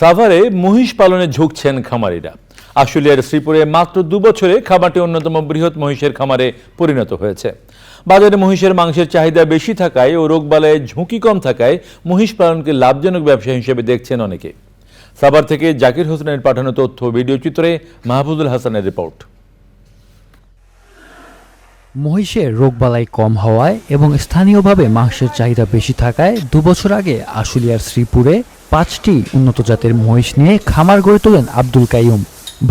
সাভারে মহিষ পালনে ঝুঁকছেন খামারিরা। আশুলিয়ার শ্রীপুরে মাত্র দু বছরে খামারটি অন্যতম বৃহৎ মহিষের খামারে পরিণত হয়েছে। বাজারে মহিষের মাংসের চাহিদা বেশি থাকায় ও রোগবালায় ঝুঁকি কম থাকায় মহিষ পালনকে লাভজনক ব্যবসা হিসেবে দেখছেন অনেকে। সাভার থেকে জাকির হোসেনের পাঠানো তথ্য ভিডিও চিত্রে মাহফুজুল হাসানের রিপোর্ট। মহিষের রোগবালাই কম হওয়ায় এবং স্থানীয়ভাবে মাংসের চাহিদা বেশি থাকায় দুবছর আগে আশুলিয়ার শ্রীপুরে পাঁচটি উন্নত জাতের মহিষ নিয়ে খামার গড়ে তোলেন আব্দুল কাইয়ুম।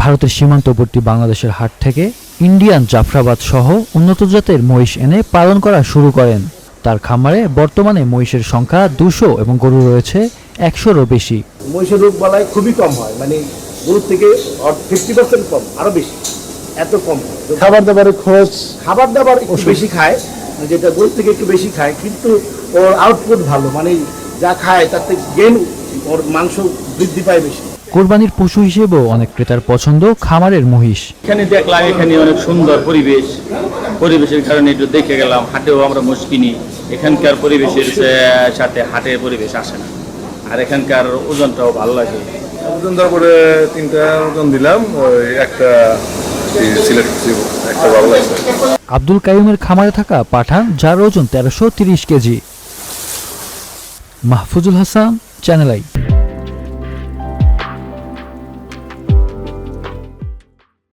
ভারতের সীমান্তবর্তী বাংলাদেশের হাট থেকে ইন্ডিয়ান জাফরাবাদ সহ উন্নত জাতের মহিষ এনে পালন করা শুরু করেন। তার খামারে বর্তমানে মহিষের সংখ্যা দুশো এবং গরু রয়েছে একশোরও বেশি। মহিষের রোগ বালায় খুবই কম হয় মানে গরুর থেকে ফিফটি পার্সেন্ট কম আরও বেশি এত কম খাবার দাবারের খরচ খাবার দাবার বেশি খায় যেটা গরুর থেকে একটু বেশি খায় কিন্তু ওর আউটপুট ভালো মানে যা খায় তাতে গেন ওর মাংস বৃদ্ধি পায় বেশি। কোরবানির পশু হিসেবেও অনেক ক্রেতার পছন্দ খামারের মহিষ। এখানে দেখলাম এখানে অনেক সুন্দর পরিবেশ। পরিবেশের কারণে একটু দেখে গেলাম হাটেও আমরা মোষ কিনি এখানকার পরিবেশের সাথে হাটের পরিবেশ আসে না। আর এখানকার ওজনটাও ভালো লাগে। ওজন তারপরে তিনটা ওজন দিলাম ওই একটা একটা ভালো লাগছে। আব্দুল কাইয়ুমের খামারে থাকা পাঠান যার ওজন তেরোশো তিরিশ KG. Mahfuzul Hasan channel I.